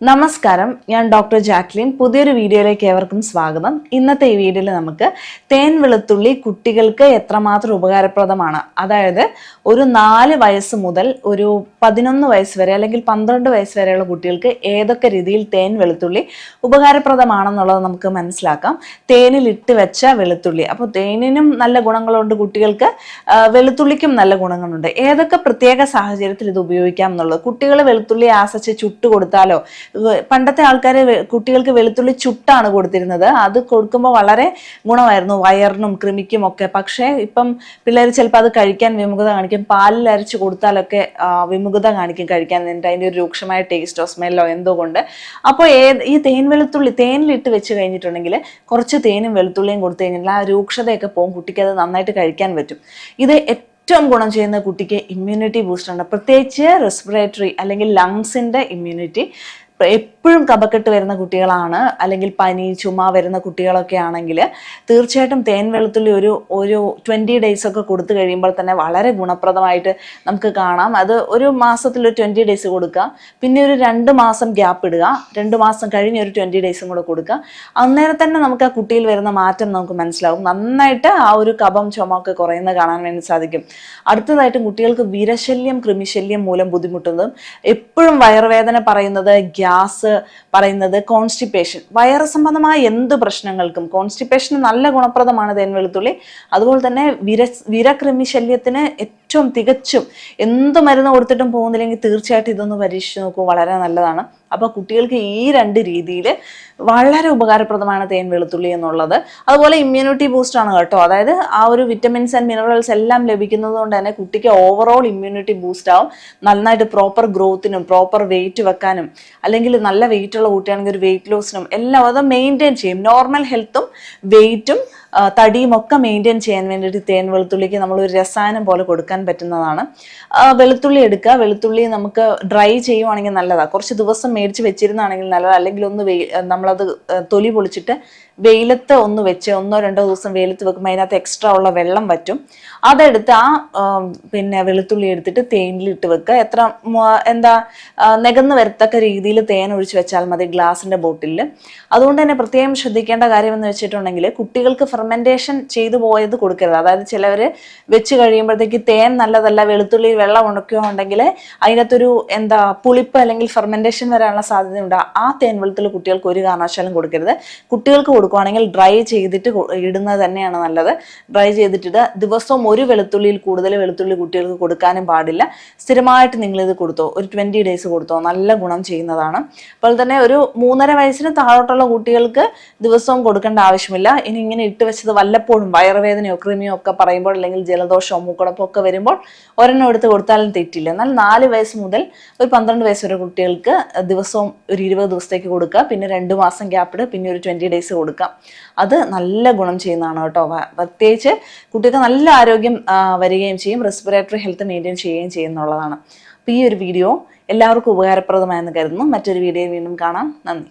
നമസ്കാരം. ഞാൻ doctor Jacqueline. പുതിയൊരു വീഡിയോയിലേക്ക് ഏവർക്കും സ്വാഗതം. ഇന്നത്തെ ഈ വീഡിയോയിൽ നമുക്ക് തേൻ വെളുത്തുള്ളി കുട്ടികൾക്ക് എത്രമാത്രം ഉപകാരപ്രദമാണ്? അതായത് ഒരു നാല് വയസ്സ് മുതൽ ഒരു പതിനൊന്ന് വയസ്സ് വരെ അല്ലെങ്കിൽ പന്ത്രണ്ട് വയസ്സ് വരെയുള്ള കുട്ടികൾക്ക് ഏതൊക്കെ രീതിയിൽ തേൻ വെളുത്തുള്ളി ഉപകാരപ്രദമാണെന്നുള്ളത് നമുക്ക് മനസ്സിലാക്കാം. തേനിൽ ഇട്ട് വെച്ച വെളുത്തുള്ളി. അപ്പോൾ തേനിനും നല്ല ഗുണങ്ങളുണ്ട് കുട്ടികൾക്ക്. വെളുത്തുള്ളിക്കും നല്ല ഗുണങ്ങളുണ്ട്. ഏതൊക്കെ പ്രത്യേക സാഹചര്യത്തിൽ ഇത് ഉപയോഗിക്കാം എന്നുള്ളത്? കുട്ടികൾ വെളുത്തുള്ളി ആസച്ച് ചുട്ട് കൊടുത്താലോ പണ്ടത്തെ ആൾക്കാർ കുട്ടികൾക്ക് വെളുത്തുള്ളി ചുട്ടാണ് കൊടുത്തിരുന്നത്. അത് കൊടുക്കുമ്പോൾ വളരെ ഗുണമായിരുന്നു. വയറിനും കൃമിക്കും ഒക്കെ. പക്ഷേ ഇപ്പം പിള്ളേർ ചിലപ്പോൾ അത് കഴിക്കാൻ വിമുഖത കാണിക്കും. പാലിൽ അരച്ച് കൊടുത്താലൊക്കെ വിമുഖത കാണിക്കും കഴിക്കാൻ. എന്നിട്ട് അതിന്റെ ഒരു രൂക്ഷമായ ടേസ്റ്റോ സ്മെല്ലോ എന്തോ കൊണ്ട്. അപ്പോൾ ഏത് ഈ തേൻ വെളുത്തുള്ളി തേനിലിട്ട് വെച്ച് കഴിഞ്ഞിട്ടുണ്ടെങ്കിൽ കുറച്ച് തേനും വെളുത്തുള്ളിയും കൊടുത്തു കഴിഞ്ഞാൽ ആ രൂക്ഷതയൊക്കെ പോകും. കുട്ടിക്ക് അത് നന്നായിട്ട് കഴിക്കാൻ പറ്റും. ഇത് ഏറ്റവും ഗുണം ചെയ്യുന്ന കുട്ടിക്ക് ഇമ്മ്യൂണിറ്റി ബൂസ്റ്റർ ഉണ്ട് പ്രത്യേകിച്ച് റെസ്പിറേറ്ററി അല്ലെങ്കിൽ ലങ്സിന്റെ ഇമ്മ്യൂണിറ്റി എപ്പോഴും കപക്കെട്ട് വരുന്ന കുട്ടികളാണ്. അല്ലെങ്കിൽ പനി ചുമ വരുന്ന കുട്ടികളൊക്കെ ആണെങ്കിൽ തീർച്ചയായിട്ടും തേൻ വെള്ളത്തിൽ ഒരു ഒരു ട്വന്റി ഡേയ്സ് ഒക്കെ കൊടുത്തു കഴിയുമ്പോൾ തന്നെ വളരെ ഗുണപ്രദമായിട്ട് നമുക്ക് കാണാം. അത് ഒരു മാസത്തിൽ ഒരു ട്വന്റി ഡേയ്സ് കൊടുക്കുക. പിന്നെ ഒരു രണ്ട് മാസം ഗ്യാപ്പ് ഇടുക. രണ്ട് മാസം കഴിഞ്ഞ് ഒരു ട്വന്റി ഡേയ്സും കൂടെ കൊടുക്കുക. അന്നേരം തന്നെ നമുക്ക് ആ കുട്ടിയിൽ വരുന്ന മാറ്റം നമുക്ക് മനസ്സിലാവും. നന്നായിട്ട് ആ ഒരു കപം ചുമ ഒക്കെ കുറയുന്നത് കാണാൻ വേണ്ടി സാധിക്കും. അടുത്തതായിട്ടും കുട്ടികൾക്ക് വിരശല്യം കൃമിശല്യം മൂലം ബുദ്ധിമുട്ടുന്നതും എപ്പോഴും വയറുവേദന പറയുന്നത് ഗ്യാസ് പറയുന്നത് കോൺസ്റ്റിപ്പേഷൻ വയറ് സംബന്ധമായ എന്ത് പ്രശ്നങ്ങൾക്കും കോൺസ്റ്റിപ്പേഷന് നല്ല ഗുണപ്രദമാണ് തേൻ വെളുത്തുള്ളി അതുപോലെ തന്നെ വിര വിരകൃമി ശല്യത്തിന് ഏറ്റവും തികച്ചും എന്ത് മരുന്ന് കൊടുത്തിട്ടും പോകുന്നില്ലെങ്കിൽ തീർച്ചയായിട്ടും ഇതൊന്ന് പരീക്ഷിച്ച് നോക്കൂ. വളരെ നല്ലതാണ്. അപ്പോൾ കുട്ടികൾക്ക് ഈ രണ്ട് രീതിയിൽ വളരെ ഉപകാരപ്രദമാണ് തേൻ വെളുത്തുള്ളി എന്നുള്ളത്. അതുപോലെ ഇമ്മ്യൂണിറ്റി ബൂസ്റ്റ് ആണ് കേട്ടോ. അതായത് ആ ഒരു വിറ്റമിൻസ് ആൻഡ് മിനറൽസ് എല്ലാം ലഭിക്കുന്നത് കൊണ്ട് തന്നെ കുട്ടിക്ക് ഓവറോൾ ഇമ്മ്യൂണിറ്റി ബൂസ്റ്റ് ആവും. നന്നായിട്ട് പ്രോപ്പർ ഗ്രോത്തിനും പ്രോപ്പർ വെയിറ്റ് വെക്കാനും അല്ലെങ്കിൽ നല്ല വെയിറ്റ് ഉള്ള കുട്ടിയാണെങ്കിൽ ഒരു വെയിറ്റ് ലോസിനും എല്ലാം അത് മെയിന്റെയിൻ ചെയ്യും. നോർമൽ ഹെൽത്തും വെയിറ്റും തടിയും ഒക്കെ മെയിന്റെയിൻ ചെയ്യാൻ വേണ്ടിയിട്ട് തേൻ വെളുത്തുള്ളിക്ക് നമ്മൾ ഒരു രസായനം പോലെ കൊടുക്കാൻ പറ്റുന്നതാണ്. വെളുത്തുള്ളി എടുക്കുക. വെളുത്തുള്ളി നമുക്ക് ഡ്രൈ ചെയ്യുവാണെങ്കിൽ നല്ലതാണ് കുറച്ച് ദിവസം മേടിച്ച് വെച്ചിരുന്നാണെങ്കിൽ നല്ലതാണ് അല്ലെങ്കിൽ ഒന്ന് വെയിൽ നമ്മളത് തൊലി പൊളിച്ചിട്ട് വെയിലത്ത് ഒന്ന് വെച്ച് ഒന്നോ രണ്ടോ ദിവസം വെയിലത്ത് വെക്കുമ്പോൾ അതിനകത്ത് എക്സ്ട്രാ ഉള്ള വെള്ളം വറ്റും. അതെടുത്ത് ആ പിന്നെ വെളുത്തുള്ളി എടുത്തിട്ട് തേനിലിട്ട് വെക്കുക. എത്ര എന്താ നികന്ന് വരത്തക്ക രീതിയിൽ തേൻ ഒഴിച്ച് വെച്ചാൽ മതി ഗ്ലാസിന്റെ ബോട്ടിലിൽ അതുകൊണ്ട് തന്നെ പ്രത്യേകം ശ്രദ്ധിക്കേണ്ട കാര്യം എന്ന് വെച്ചിട്ടുണ്ടെങ്കിൽ കുട്ടികൾക്ക് ഫെർമെന്റേഷൻ ചെയ്തു പോയത് കൊടുക്കരുത്. അതായത് ചിലവർ വെച്ച് കഴിയുമ്പോഴത്തേക്ക് തേൻ നല്ലതല്ല വെളുത്തുള്ളി വെള്ളം ഉണക്കുകയോ ഉണ്ടെങ്കിൽ അതിനകത്തൊരു എന്താ പുളിപ്പ് അല്ലെങ്കിൽ ഫെർമെന്റേഷൻ വരാനുള്ള സാധ്യതയുണ്ട്. ആ തേൻ വെളുത്തുള്ളി കുട്ടികൾക്ക് ഒരു കാരണവശാലും കൊടുക്കരുത്. കുട്ടികൾക്ക് കൊടുക്കുവാണെങ്കിൽ ഡ്രൈ ചെയ്തിട്ട് ഇടുന്നത് തന്നെയാണ് നല്ലത്. ഡ്രൈ ചെയ്തിട്ടിട്ട് ദിവസവും ഒരു വെളുത്തുള്ളിയിൽ കൂടുതൽ വെളുത്തുള്ളി കുട്ടികൾക്ക് കൊടുക്കാനും പാടില്ല. സ്ഥിരമായിട്ട് നിങ്ങളിത് കൊടുത്തോ ഒരു ട്വന്റി ഡേയ്സ് കൊടുത്തോ നല്ല ഗുണം ചെയ്യുന്നതാണ്. അതുപോലെ തന്നെ ഒരു മൂന്നര വയസ്സിന് താഴോട്ടുള്ള കുട്ടികൾക്ക് ദിവസവും കൊടുക്കേണ്ട ആവശ്യമില്ല. ഇനി ഇങ്ങനെ ഇട്ട് വെച്ചത് വല്ലപ്പോഴും വയറുവേദനയോ കൃമിയോ ഒക്കെ പറയുമ്പോൾ അല്ലെങ്കിൽ ജലദോഷമോ മൂക്കടപ്പോ ഒക്കെ വരുമ്പോൾ ഒരെണ്ണം എടുത്ത് കൊടുത്താലും തെറ്റില്ല. എന്നാൽ നാല് വയസ്സ് മുതൽ ഒരു പന്ത്രണ്ട് വയസ്സ് വരെ കുട്ടികൾക്ക് ദിവസവും ഒരു ഇരുപത് ദിവസത്തേക്ക് കൊടുക്കുക. പിന്നെ രണ്ട് മാസം ഗ്യാപ്പിട് പിന്നെ ഒരു ട്വന്റി ഡേയ്സ് കൊടുക്കാം അത് നല്ല ഗുണം ചെയ്യുന്നതാണ് കേട്ടോ. പ്രത്യേകിച്ച് കുട്ടികൾക്ക് നല്ല ആരോഗ്യം വരികയും ചെയ്യും. റെസ്പിറേറ്ററി ഹെൽത്ത് മെയിന്റെയിൻ ചെയ്യുകയും ചെയ്യുന്നുള്ളതാണ്. അപ്പോൾ ഈ ഒരു വീഡിയോ എല്ലാവർക്കും ഉപകാരപ്രദമായെന്ന് കരുതുന്നു. മറ്റൊരു വീഡിയോ വീണ്ടും കാണാം. നന്ദി.